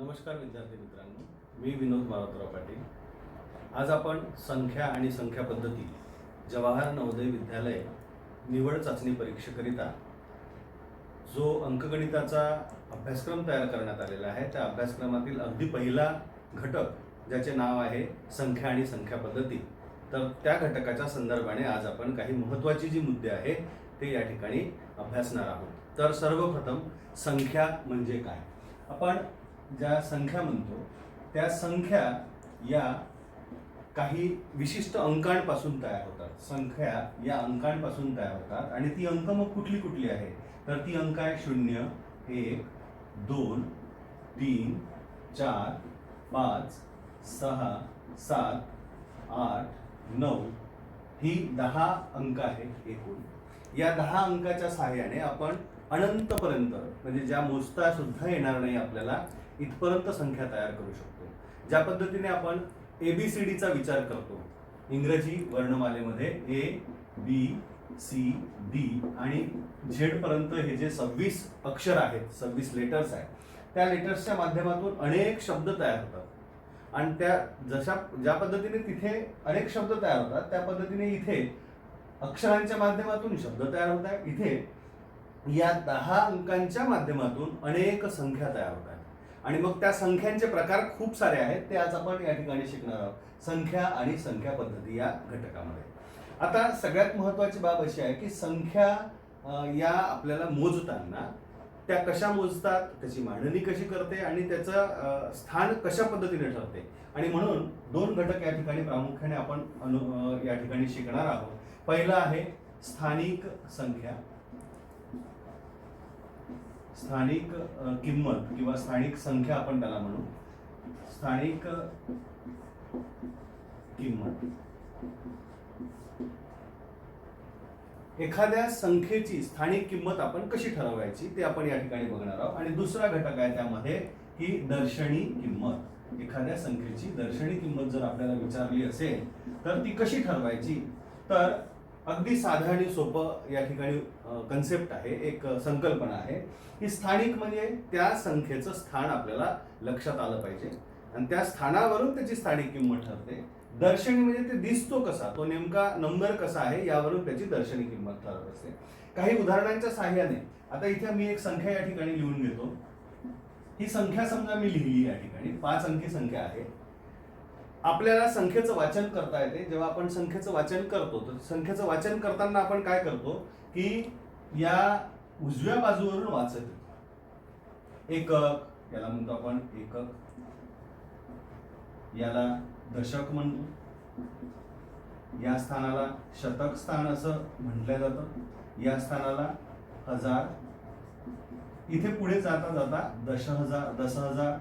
नमस्कार विद्यार्थी मित्रांनो मी विनोद मारोतराव पाटील. आज आपण संख्या आणि संख्या पद्धती जवाहर नवोदय विद्यालय निवड चाचणी परीक्षेकरिता जो अंकगणिताचा अभ्यासक्रम तयार करण्यात आलेला आहे त्या अभ्यासक्रमातील अगदी पहिला घटक ज्याचे नाव आहे संख्या आणि संख्या पद्धती. तर त्या घटकाच्या संदर्भाने आज आपण काही महत्त्वाची जी मुद्दे आहे ते या ठिकाणी अभ्यासणार आहोत. तर सर्वप्रथम संख्या म्हणजे काय? आपण ज्या संख्या म्हणतो त्या संख्या या काही विशिष्ट अंकांपासून तयार होतात. संख्या या अंकांपासून तयार होतात आणि ती अंक मग कुठली कुठली आहे तर ती अंक आहे शून्य एक दोन तीन चार पाच सहा सात आठ नऊ ही दहा अंक आहेत एकूण. या दहा अंकाच्या सहाय्याने आपण अनंतपर्यंत म्हणजे ज्या मोजता सुद्धा येणार नाही आपल्याला इथपर्यंत संख्या तयार करू शकतो. ज्या पद्धतीने आपण एबीसीडीचा विचार करतो इंग्रजी वर्णमालेमध्ये ए बी सी डी आणि झेड पर्यंत हे जे सव्वीस अक्षर आहेत सव्वीस लेटर्स आहेत त्या लेटर्सच्या माध्यमातून अनेक शब्द तयार होतात. आणि त्या जशा ज्या पद्धतीने तिथे अनेक शब्द तयार होतात त्या पद्धतीने इथे अक्षरांच्या माध्यमातून शब्द तयार होत इथे या दहा अंकांच्या माध्यमातून अनेक संख्या तयार होत आणि मग त्या संख्यांचे प्रकार खूप सारे आहेत. ते आज आपण या ठिकाणी शिकणार आहोत. संख्या आणि संख्या पद्धती या घटकामध्ये. आता सगळ्यात महत्वाची बाब अशी आहे की संख्या या आपल्याला मोजताना त्या कशा मोजतात त्याची मांडणी कशी करते आणि त्याचं स्थान कशा पद्धतीने ठरते. आणि म्हणून दोन घटक या ठिकाणी प्रामुख्याने आपण अनु या ठिकाणी शिकणार आहोत. पहिला आहे स्थानिक संख्या. स्थानिक किंमत किंवा स्थानिक संख्या आपण त्याला म्हणू. स्थानिक किंमत. एखाद्या संख्येची स्थानिक किंमत आपण कशी ठरवायची ते आपण या ठिकाणी बघणार आहोत. आणि दुसरा घटक आहे त्यामध्ये ही दर्शनी किंमत. एखाद्या संख्येची दर्शनी किंमत जर आपल्याला विचारली असेल तर ती कशी ठरवायची? तर अगदी साधं आणि सोपं या ठिकाणी कन्सेप्ट आहे एक संकल्पना आहे. की स्थानिक म्हणजे त्या संख्येचं स्थान आपल्याला लक्षात आलं पाहिजे. आणि त्या स्थानावरून त्याची स्थानिक किंमत ठरते. दर्शनी म्हणजे ते दिसतो कसा तो नेमका नंबर कसा आहे यावरून त्याची दर्शनी किंमत ठरत असते. काही उदाहरणांच्या साह्याने आता इथे मी एक संख्या या ठिकाणी लिहून घेतो. ही संख्या समजा मी लिहिली या ठिकाणी पाच अंकी संख्या आहे. आपल्याला संख्येचं वाचन करता येते. जेव्हा आपण संख्येचं वाचन करतो तर संख्येचं वाचन करताना आपण काय करतो की या उजव्या बाजूवरून वाचत एकक याला म्हणतो आपण एकक. याला दशक म्हणतो. या स्थानाला शतक स्थान असं म्हटलं जातं. या स्थानाला हजार. इथे पुढे जाता जाता दश हजार दस हजार.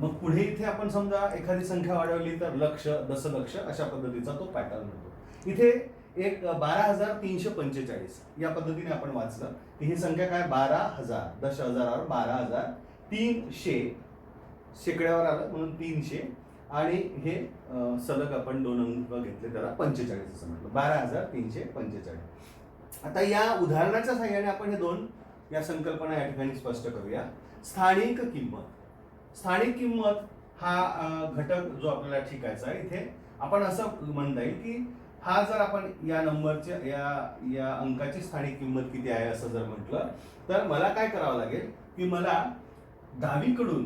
मग पुढे इथे आपण समजा एखादी संख्या वाढवली तर लक्ष दशलक्ष अशा पद्धतीचा तो पॅटर्न होतो इथे एक बारा हजार तीनशे पंचेचाळीस या पद्धतीने आपण वाचलं. की ही संख्या काय? बारा हजार. दश हजारावर बारा हजार. तीनशे शेकड्यावर आलं म्हणून तीनशे. आणि हे सलग आपण दोन अंक घेतले त्याला पंचेचाळीस असं म्हटलं. बारा हजार तीनशे पंचेचाळीस. आता या उदाहरणाच्या सहाय्याने आपण हे दोन या संकल्पना या ठिकाणी स्पष्ट करूया. स्थानिक किंमत. स्थानिक किंमत हा घटक जो आपल्याला ठिकायचा आहे इथे आपण असं म्हणता येईल की हा जर आपण या नंबरच्या या या अंकाची स्थानिक किंमत किती आहे असं जर म्हटलं तर मला काय करावं लागेल की मला डावीकडून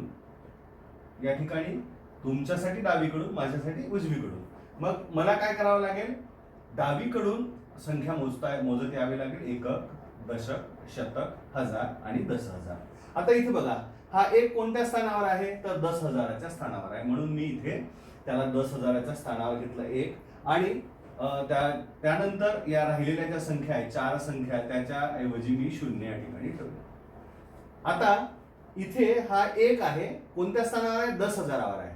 या ठिकाणी तुमच्यासाठी डावीकडून माझ्यासाठी उजवीकडून. मग मला काय करावं लागेल? डावीकडून संख्या मोजता मोजत यावी लागेल. एकक दशक शतक हजार आणि दस हजार. आता इथे बघा हा एक कोणत्या स्थानावर आहे? तर दस हजाराच्या स्थानावर आहे. म्हणून मी इथे त्याला दस हजाराच्या स्थानावर घेतलं. एक आणि त्या त्यानंतर या राहिलेल्या ज्या संख्या आहेत चार संख्या त्याच्या ऐवजी मी शून्य या ठिकाणी ठेवले. आता इथे हा एक आहे कोणत्या स्थानावर आहे? दस हजारावर आहे.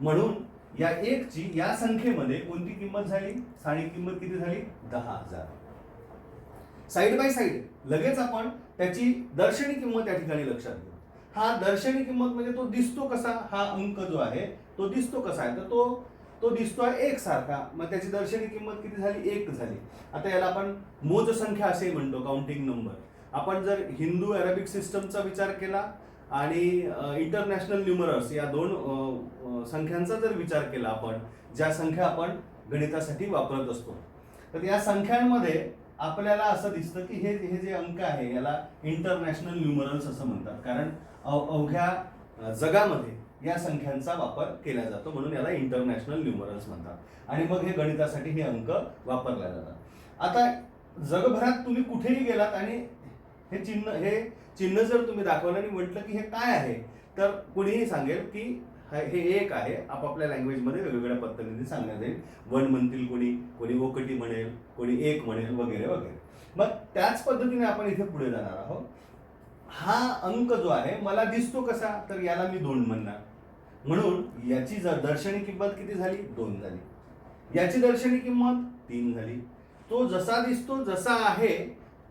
म्हणून या एकची या संख्येमध्ये कोणती किंमत झाली? स्थानिक किंमत किती झाली? दहा हजार. साईड बाय साईड लगेच आपण त्याची दर्शनी किंमत या ठिकाणी लक्षात घेऊ. हा दर्शनी किंमत म्हणजे तो दिसतो कसा? हा अंक जो आहे तो दिसतो कसा आहे? तर तो तो दिसतोय एक सारखा मग त्याची दर्शनी किंमत किती झाली? एक झाली. आता याला आपण मोज संख्या असे म्हणतो काउंटिंग नंबर आपण जर हिंदू अरेबिक सिस्टमचा विचार केला आणि इंटरनॅशनल न्यूमरर्स या दोन संख्यांचा जर विचार केला आपण ज्या संख्या आपण गणितासाठी वापरत असतो. तर या संख्यांमध्ये आपल्याला असं दिसतं की हे हे जे अंक आहे याला इंटरनॅशनल न्युमरल्स असं म्हणतात. कारण अव- अवघ्या जगामध्ये या संख्यांचा वापर केला जातो म्हणून याला इंटरनॅशनल न्युमरल्स म्हणतात. आणि मग हे गणितासाठी हे अंक वापरले जातात. आता जगभरात तुम्ही कुठेही गेलात आणि हे चिन्ह हे चिन्ह जर तुम्ही दाखवलं आणि म्हटलं की हे काय आहे तर कुणीही सांगेल की हे एक आहे. आपापल्या लँग्वेजमध्ये वेगवेगळ्या पद्धतीने सांगण्यात येईल. वन म्हणतील कोणी कोणी ओकटी म्हणेल कोणी एक म्हणेल वगैरे वगैरे. मग त्याच पद्धतीने आपण इथे पुढे जाणार आहोत. हा अंक जो आहे मला दिसतो कसा? तर याला मी दोन म्हणणार. म्हणून याची जर दर्शनी किंमत किती झाली? दोन झाली. याची दर्शनी किंमत तीन झाली. तो जसा दिसतो जसा आहे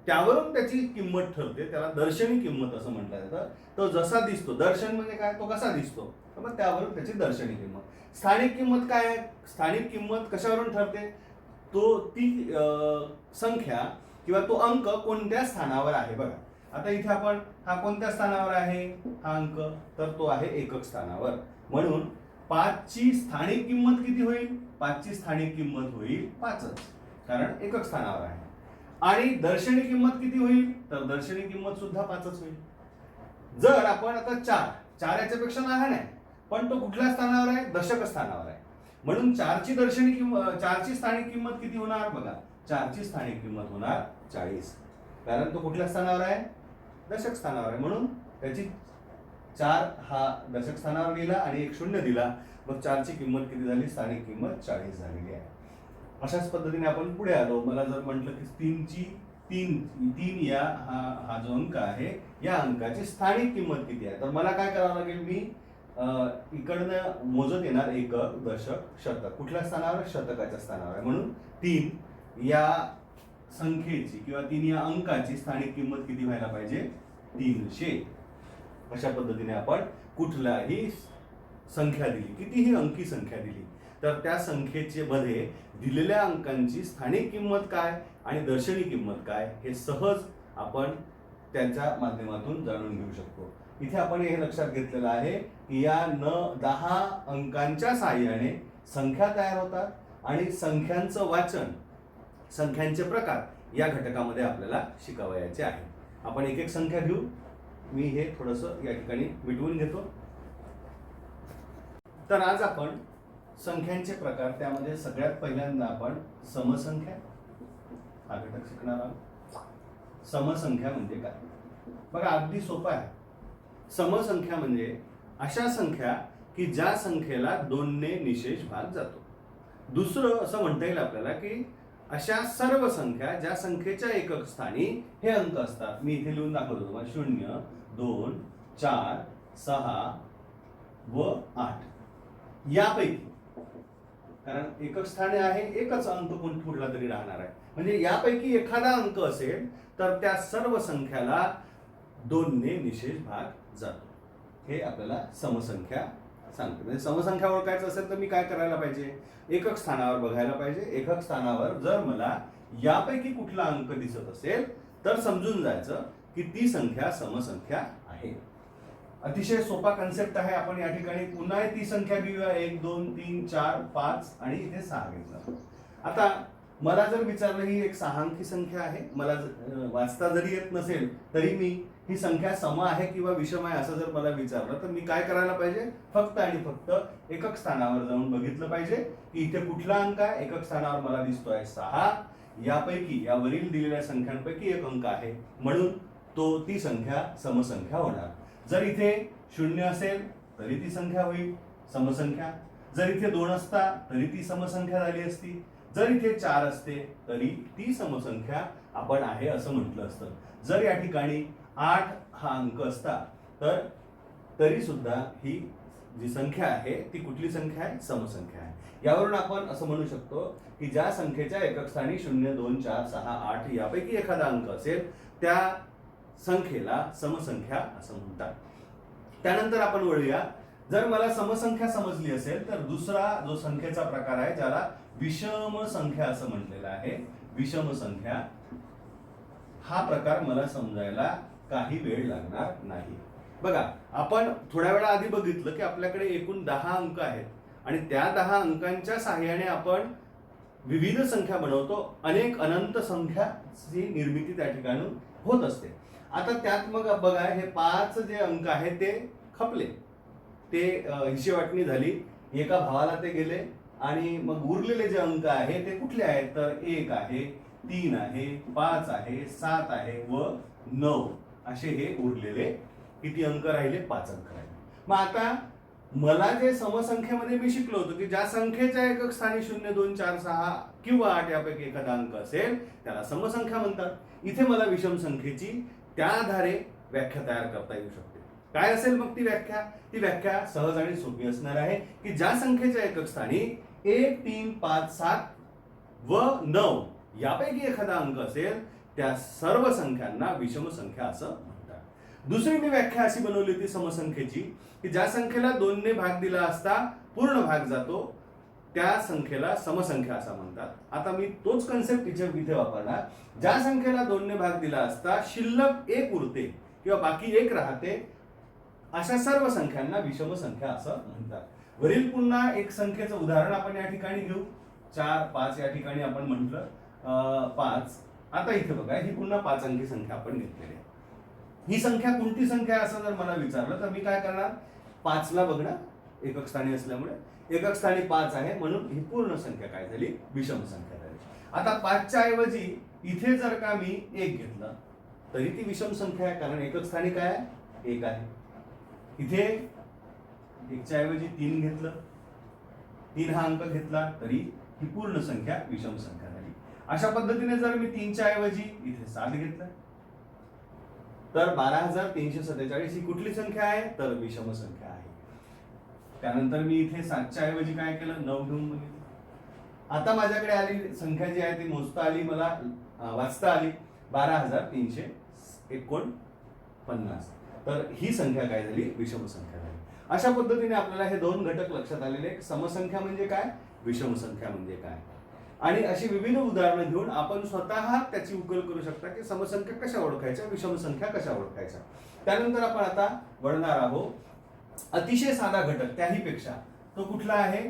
त्यावरून त्याची किंमत ठरते. त्याला दर्शनी किंमत असं म्हटलं जातं. तो जसा दिसतो दर्शन म्हणजे काय? तो कसा दिसतो? तर मग त्यावरून त्याची दर्शनी किंमत. स्थानिक किंमत काय आहे? स्थानिक किंमत कशावरून ठरते? तो ती संख्या किंवा तो अंक कोणत्या स्थानावर आहे? बघा. आता इथे आपण हा कोणत्या स्थानावर आहे? हा अंक. तर तो आहे एकक स्थानावर. म्हणून पाचची स्थानिक किंमत किती होईल? पाचची स्थानिक किंमत होईल पाचच. कारण एकक स्थानावर आहे. आणि दर्शनी किंमत किती होईल? तर दर्शनी किंमत सुद्धा पाचच होईल. जर आपण आता चार चार याच्यापेक्षा लहान आहे पण तो कुठल्या स्थानावर आहे? दशक स्थानावर आहे. म्हणून चारची दर्शनी किंमत चारची स्थानिक किंमत किती होणार? बघा चारची स्थानिक किंमत होणार चाळीस. कारण तो कुठल्या स्थानावर आहे? दशक स्थानावर आहे. म्हणून त्याची चार हा दशक स्थानावर गेला आणि एक शून्य दिला. मग चारची किंमत किती झाली? स्थानिक किंमत चाळीस झालेली आहे. अशाच पद्धतीने आपण पुढे आलो. मला जर म्हटलं की तीनची तीन तीन या हा हा जो अंक आहे या अंकाची स्थानिक किंमत किती आहे? तर मला काय करावं लागेल मी? इकडनं मोजत येणार एकक दशक शतक. कुठल्या स्थानावर? शतकाच्या स्थानावर आहे. म्हणून तीन या संख्येची किंवा तीन या अंकाची स्थानिक किंमत किती व्हायला पाहिजे? तीनशे. अशा पद्धतीने आपण कुठलाही संख्या दिली कितीही अंकी संख्या दिली तर त्या संख्येचे मध्ये दिलेल्या अंकांची स्थानिक किंमत काय आणि दर्शनी किंमत काय हे सहज आपण त्यांच्या माध्यमातून जाणून घेऊ शकतो. इथे आपण हे लक्षात घेतलेलं आहे की या न दहा अंकांच्या साहाय्याने संख्या तयार होतात आणि संख्यांचं वाचन संख्यांचे प्रकार या घटकामध्ये आपल्याला शिकावयाचे आहे. आपण एक एक संख्या घेऊ. मी हे थोडंसं या ठिकाणी मिटवून घेतो. तर आज आपण संख्यांचे प्रकार त्यामध्ये सगळ्यात पहिल्यांदा आपण समसंख्या हा घटक शिकणार आहोत. समसंख्या म्हणजे काय? बघा अगदी सोपं आहे. समसंख्या म्हणजे अशा संख्या की ज्या संख्येला दोनने निशेष भाग जातो. दुसरं असं म्हणता येईल आपल्याला की अशा सर्व संख्या ज्या संख्येच्या एकक स्थानी हे अंक असतात. मी इथे लिहून दाखवतो तुम्हाला. शून्य दोन चार सहा व आठ. यापैकी कारण एकक स्थाने आहे एकच अंक कोण कुठला तरी राहणार आहे. म्हणजे यापैकी एखादा अंक असेल तर त्या सर्व संख्याला दोनने निषेध भाग जातो. हे आपल्याला समसंख्या सांगते. म्हणजे समसंख्या ओळखायचं असेल तर मी काय करायला पाहिजे? एकक स्थानावर बघायला पाहिजे. एकक स्थानावर जर मला यापैकी कुठला अंक दिसत असेल तर समजून जायचं की ती संख्या समसंख्या आहे. अतिशय सोपा कन्सेप्ट आहे. आपण या ठिकाणी पुन्हा ती संख्या घेऊया. एक दोन तीन चार पाच आणि इथे सहा घेतलं. आता मला जर विचारलं ही एक सहांकी संख्या आहे. मला वाचता जरी येत नसेल तरी मी ही संख्या सम आहे किंवा विषम आहे असं जर मला विचारलं तर मी काय करायला पाहिजे? फक्त आणि फक्त एकक स्थानावर जाऊन बघितलं पाहिजे की इथे कुठला अंक आहे? एकक स्थानावर मला दिसतोय सहा. यापैकी या वरील दिलेल्या संख्यांपैकी एक अंक आहे. म्हणून तो ती संख्या समसंख्या होणार. जर इथे शून्य असेल तरी ती संख्या होईल समसंख्या. जर इथे दोन असता तरी ती समसंख्या झाली असती. जर इथे चार असते तरी ती समसंख्या आपण आहे असं म्हटलं असतं. जर या ठिकाणी आठ हा अंक असता. तर तरी सुद्धा ही जी संख्या आहे ती कुठली संख्या आहे? समसंख्या आहे. यावरून आपण असं म्हणू शकतो की ज्या संख्येच्या एकक स्थानी शून्य दोन चार सहा आठ यापैकी एखादा अंक असेल त्या संख्येला समसंख्या असं म्हणतात. त्यानंतर आपण वळूया. जर मला समसंख्या समजली असेल तर दुसरा जो संख्येचा प्रकार आहे ज्याला विषम संख्या असं म्हटलेलं आहे विषम संख्या हा प्रकार मला समजायला काही वेळ लागणार नाही. बघा आपण थोड्या वेळा आधी बघितलं की आपल्याकडे एकूण दहा अंक आहेत. आणि त्या दहा अंकांच्या सहाय्याने आपण विविध संख्या बनवतो. अनेक अनंत संख्याची निर्मिती त्या ठिकाणी होत असते. आता त्यात मग बघा हे पाच जे अंक आहेत ते खपले. ते हिशेवाटणी वाटणी झाली. एका भावाला ते गेले. आणि मग उरलेले जे अंक आहे ते कुठले आहेत? तर एक आहे तीन आहे पाच आहे सात आहे व नऊ. असे हे उरलेले किती अंक राहिले? पाच अंक राहिले. मग आता मला जे समसंख्येमध्ये मी शिकलो होतो की ज्या संख्येच्या एकक स्थानी शून्य दोन चार सहा किंवा आठ यापैकी एखादा अंक असेल त्याला समसंख्या म्हणतात. इथे मला विषम संख्येची त्या आधारे व्याख्या तयार करता येऊ शकते. काय असेल मग ती व्याख्या? ती व्याख्या सहज आणि सोपी असणार आहे की ज्या संख्येच्या एकक स्थानी एक तीन पाच सात व नऊ यापैकी एखादा अंक असेल त्या सर्व संख्यांना विषम संख्या असं म्हणतात. दुसरी मी व्याख्या अशी बनवली होती समसंख्येची की ज्या संख्येला दोनने भाग दिला असता पूर्ण भाग जातो त्या संख्येला समसंख्या असं म्हणतात. आता मी तोच कन्सेप्ट इथे इथे वापरणार. ज्या संख्येला दोनने भाग दिला असता शिल्लक एक उरते किंवा बाकी एक राहते अशा सर्व संख्यांना विषम संख्या असं म्हणतात. वरील पुन्हा एक संख्येचं उदाहरण आपण या ठिकाणी घेऊ. चार पाच या ठिकाणी आपण म्हटलं. पाच आता इथे बघा ही पुन्हा पाच अंकी संख्या आपण घेतलेली आहे. ही संख्या कोणती संख्या आहे असं जर मला विचारलं तर मी काय करणार? पाचला बघणार एकक स्थानी असल्यामुळे. एकक स्थानी पाच आहे म्हणून ही पूर्ण संख्या काय झाली? विषम संख्या झाली. आता पाचच्या ऐवजी इथे जर का मी एक घेतलं तरी ती विषम संख्या आहे कारण एकक स्थानी काय आहे? एक आहे. इथे एकच्या ऐवजी तीन घेतलं. तीन हा अंक घेतला तरी ही पूर्ण संख्या विषम संख्या अशा पद्धतीने जर मी तीनच्या ऐवजी इथे सात घेतलं तर बारा हजार तीनशे सत्तेचाळीस ही कुठली संख्या आहे? तर विषम संख्या आहे. त्यानंतर मी इथे सातच्या ऐवजी काय केलं? नऊ घेऊन बघितलं. आता माझ्याकडे आली संख्या जी आहे ती मोजता आली मला वाचता आली. बारा हजार तीनशे एकोणपन्नास. तर ही संख्या काय झाली? विषम संख्या झाली. अशा पद्धतीने आपल्याला हे दोन घटक लक्षात आलेले समसंख्या म्हणजे काय? विषम संख्या म्हणजे काय? आणि अशी विविध उदाहरणं घेऊन आपण स्वतः त्याची उकल करू शकता की समसंख्या कशा ओळखायच्या विषमसंख्या कशा ओळखायच्या. त्यानंतर आपण आता वळणार आहोत. अतिशय साधा घटक त्याहीपेक्षा तो कुठला आहे?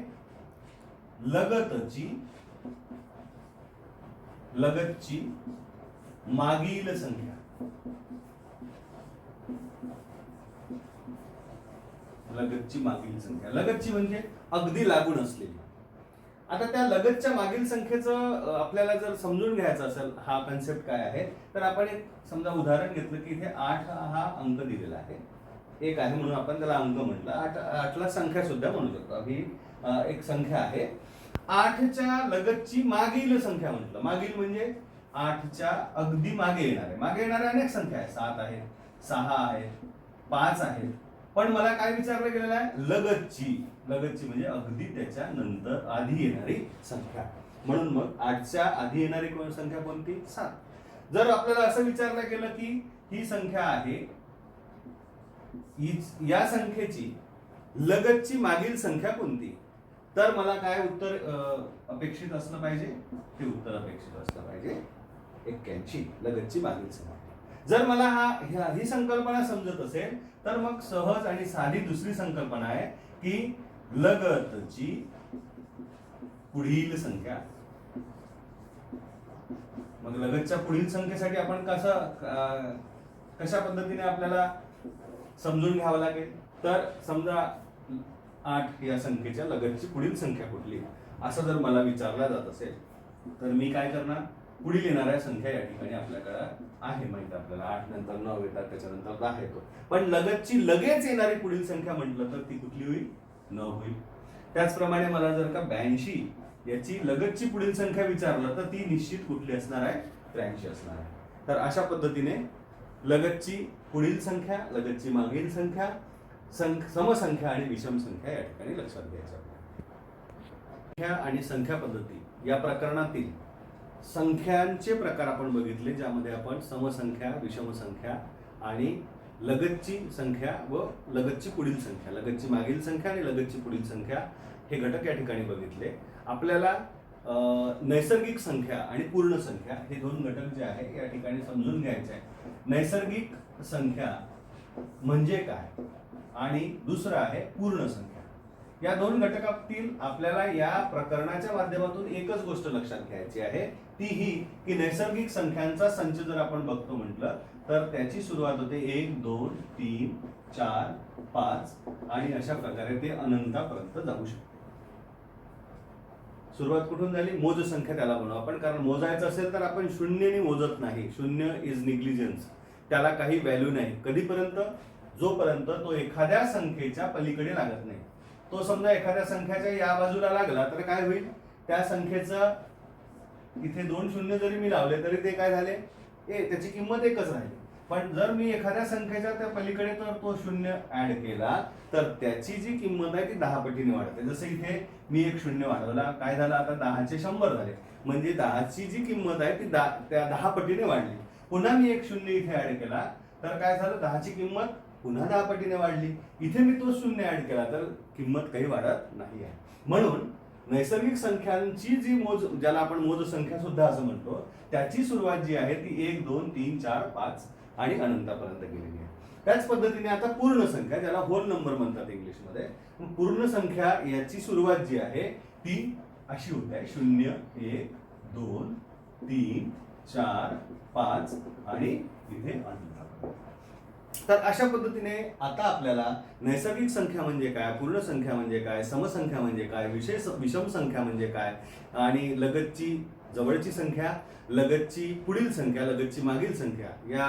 लगतची लगतची मागील संख्या. लगतची मागील संख्या. लगतची म्हणजे अगदी लागून असलेली. आता त्या लगतच्या मागील संख्येचं आपल्याला जर समजून घ्यायचं असेल हा कन्सेप्ट काय आहे तर आपण एक समजा उदाहरण घेतलं की इथे आठ हा अंक दिलेला आहे. एक आहे म्हणून आपण त्याला अंक म्हटलं. आठ आठला संख्या सुद्धा म्हणू शकतो. ही एक संख्या आहे. आठच्या लगतची मागील संख्या म्हटलं. मागील म्हणजे आठच्या अगदी मागे येणार. आहे मागे येणाऱ्या अनेक संख्या आहेत. सात आहेत सहा आहेत पाच आहेत पण मला काय विचारलं गेलेलं आहे? लगतची. लगतची म्हणजे अगदी त्याच्या नंतर आधी येणारी संख्या. म्हणून मग आठच्या आधी येणारी संख्या कोणती? सात. जर आपल्याला असं विचारलं गेलं की ही संख्या आहे या संख्येची लगतची मागील संख्या कोणती? तर मला काय उत्तर अपेक्षित असलं पाहिजे? ते उत्तर अपेक्षित असलं पाहिजे. एक्क्याऐंशी. लगतची मागील संख्या. जर मला हा ह्या- ही संकल्पना समजत असेल तर मग सहज आणि साधी दुसरी संकल्पना आहे की लगतची पुढील संख्या. मग लगतच्या पुढील संख्येसाठी आपण कसं कशा पद्धतीने आपल्याला समजून घ्यावं लागेल? तर समजा आठ या संख्येच्या लगतची पुढील संख्या कुठली? असं जर मला विचारला जात असेल तर मी काय करणार? पुढील येणाऱ्या संख्या या ठिकाणी आपल्याकडे आहे माहिती आपल्याला. आठ नंतर नऊ येतात त्याच्यानंतर दहा येतो. पण लगतची लगेच येणारी पुढील संख्या म्हटलं तर ती कुठली होईल? नऊ होईल. त्याचप्रमाणे मला जर का ब्याऐंशी याची लगतची पुढील संख्या विचारलं तर ती निश्चित कुठली असणार आहे? त्र्याऐंशी असणार आहे. तर अशा पद्धतीने लगतची पुढील संख्या लगतची मागील संख्या संख समसंख्या आणि विषम संख्या या ठिकाणी लक्षात घ्यायच्या संख्या आणि संख्या पद्धती या प्रकरणातील संख्यांचे प्रकार आपण बघितले ज्यामध्ये आपण समसंख्या विषमसंख्या आणि लगतची संख्या व लगतची पुढील संख्या लगतची मागील संख्या आणि लगतची पुढील संख्या हे घटक या ठिकाणी बघितले. आपल्याला नैसर्गिक संख्या आणि पूर्ण संख्या हे दोन घटक जे आहे या ठिकाणी समजून घ्यायचे आहे. नैसर्गिक संख्या म्हणजे काय? आणि दुसरं आहे पूर्ण संख्या. या दोन घटकातील आपल्याला या प्रकरणाच्या माध्यमातून एकच गोष्ट लक्षात घ्यायची आहे ती ही की नैसर्गिक संख्यांचा संच जर आपण बघतो म्हटलं तर त्याची सुरुवात होते एक दोन तीन चार पाच आणि अशा प्रकारे ते अनंतापर्यंत जाऊ शकते. सुरुवात कुठून झाली? मोज संख्या त्याला म्हणू आपण कारण मोजायचं असेल तर आपण शून्यने मोजत नाही. शून्य इज निग्लिजन्स त्याला काही व्हॅल्यू नाही. कधीपर्यंत? जोपर्यंत तो एखाद्या संख्येच्या पलीकडे लागत नाही. तो समजा एखाद्या संख्याच्या या बाजूला लागला तर काय होईल? त्या संख्येचं इथे दोन शून्य जरी मी लावले तरी ते काय झाले? ए त्याची किंमत एकच राहिली. पण जर मी एखाद्या संख्येच्या त्या पलीकडे तर तो शून्य ऍड केला तर त्याची जी किंमत आहे ती दहा पटीने वाढते. जसं इथे मी एक शून्य वाढवला. काय झालं? आता दहाचे शंभर झाले. म्हणजे दहाची जी किंमत आहे ती दा- त्या दहा पटीने वाढली. पुन्हा मी एक शून्य इथे ऍड केला तर काय झालं? दहाची किंमत पुन्हा दहा पटीने वाढली. इथे मी तो शून्य ऍड केला तर किंमत काही वाढत नाही आहे. म्हणून नैसर्गिक संख्यांची जी मोज ज्याला आपण मोज संख्या सुद्धा असं म्हणतो त्याची सुरुवात जी आहे ती एक दोन तीन चार पाच आणि अनंतापर्यंत गेलेली आहे. त्याच पद्धतीने आता पूर्ण संख्या ज्याला होल नंबर म्हणतात इंग्लिशमध्ये पूर्ण संख्या याची सुरुवात जी आहे ती अशी होत. आहे शून्य एक दोन तीन चार पाच आणि इथे अनंत. तर अशा पद्धतीने आता आपल्याला नैसर्गिक संख्या म्हणजे काय पूर्ण संख्या म्हणजे काय समसंख्या म्हणजे काय विशेष विषम संख्या म्हणजे काय आणि लगतची जवळची संख्या लगतची पुढील संख्या लगतची मागील संख्या या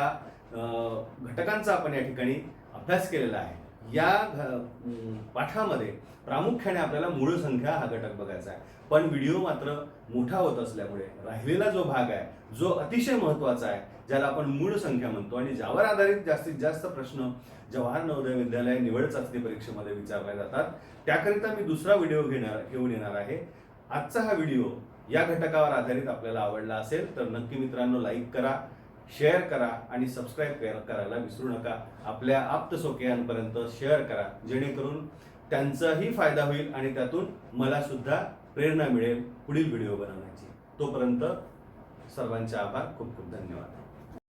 घटकांचा आपण या ठिकाणी अभ्यास केलेला आहे. या घ- पाठामध्ये प्रामुख्याने आपल्याला मूळ संख्या हा घटक बघायचा आहे. पण व्हिडिओ मात्र मोठा होत असल्यामुळे राहिलेला जो भाग आहे जो अतिशय महत्त्वाचा आहे ज्याला आपण मूळ संख्या म्हणतो आणि ज्यावर आधारित जास्तीत जास्त प्रश्न जवाहर नवोदय विद्यालय निवड चाचणी परीक्षेमध्ये विचारले जातात त्याकरिता मी दुसरा व्हिडिओ घेणार घेऊन येणार आहे. आजचा हा व्हिडिओ या घटकावर आधारित आपल्याला आवडला असेल तर नक्की मित्रांनो लाईक करा. शेअर करा आणि सबस्क्राईब करायला विसरू नका. आपल्या आप्तसोकेयांपर्यंत शेअर करा जेणेकरून त्यांचाही फायदा होईल आणि त्यातून मला सुद्धा प्रेरणा मिळेल पुढील व्हिडिओ बनवण्याची. तोपर्यंत सर्वांचे आभार खूप खूप धन्यवाद.